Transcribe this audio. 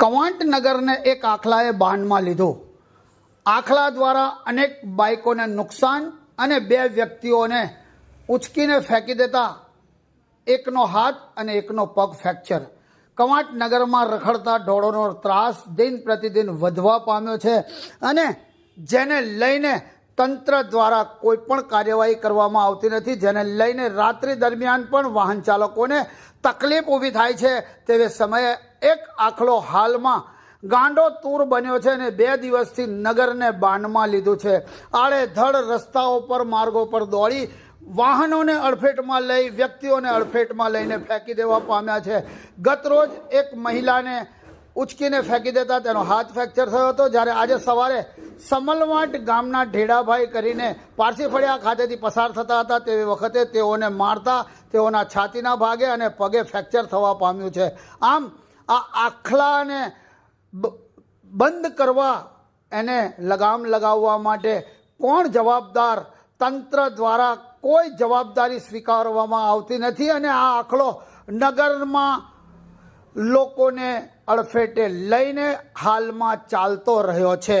કવાંટ નગરને એક આખલાએ બાંધમાં લીધો. આખલા દ્વારા અનેક બાઇકોને નુકસાન અને બે વ્યક્તિઓને ઉચકીને ફેંકી દેતા. એકનો હાથ અને એકનો પગ ફ્રેક્ચર. કવાંટ નગરમાં રખડતા ઢોળોનો ત્રાસ દિન પ્રતિદિન વધવા પામ્યો છે અને જેને લઈને તંત્ર દ્વારા કોઈ પણ કાર્યવાહી કરવામાં આવતી નથી, જેને લઈને રાત્રિ દરમિયાન પણ વાહન ચાલકોને તકલીફ ઊભી થાય છે તેવે સમયે એક આખલો હાલમાં ગાંડો તૂર બન્યો છે અને બે દિવસથી નગરને બાંધમાં લીધું છે. આડેધડ રસ્તાઓ પર, માર્ગો પર દોડી વાહનોને અડફેટમાં લઈ, વ્યક્તિઓને અડફેટમાં લઈને ફેંકી દેવા પામ્યા છે. ગતરોજ એક મહિલાને ઉચકીને ફેંકી દેતા. તેનો હાથ ફ્રેક્ચર થયો હતો. જ્યારે આજે સવારે સમલવાટ ગામના ઢેડાભાઈ કરીને પારસી ફળિયા ખાતેથી પસાર થતા હતા. તે વખતે તેઓને મારતા તેઓના છાતીના ભાગે અને પગે ફ્રેક્ચર થવા પામ્યું છે. આમ આ આખલાને બંધ કરવા એને લગામ લગાવવા માટે કોણ જવાબદાર? તંત્ર દ્વારા કોઈ જવાબદારી સ્વીકારવામાં આવતી નથી અને આ આખલો નગરમાં લોકોને અડફેટે લઈને હાલમાં ચાલતો રહ્યો છે.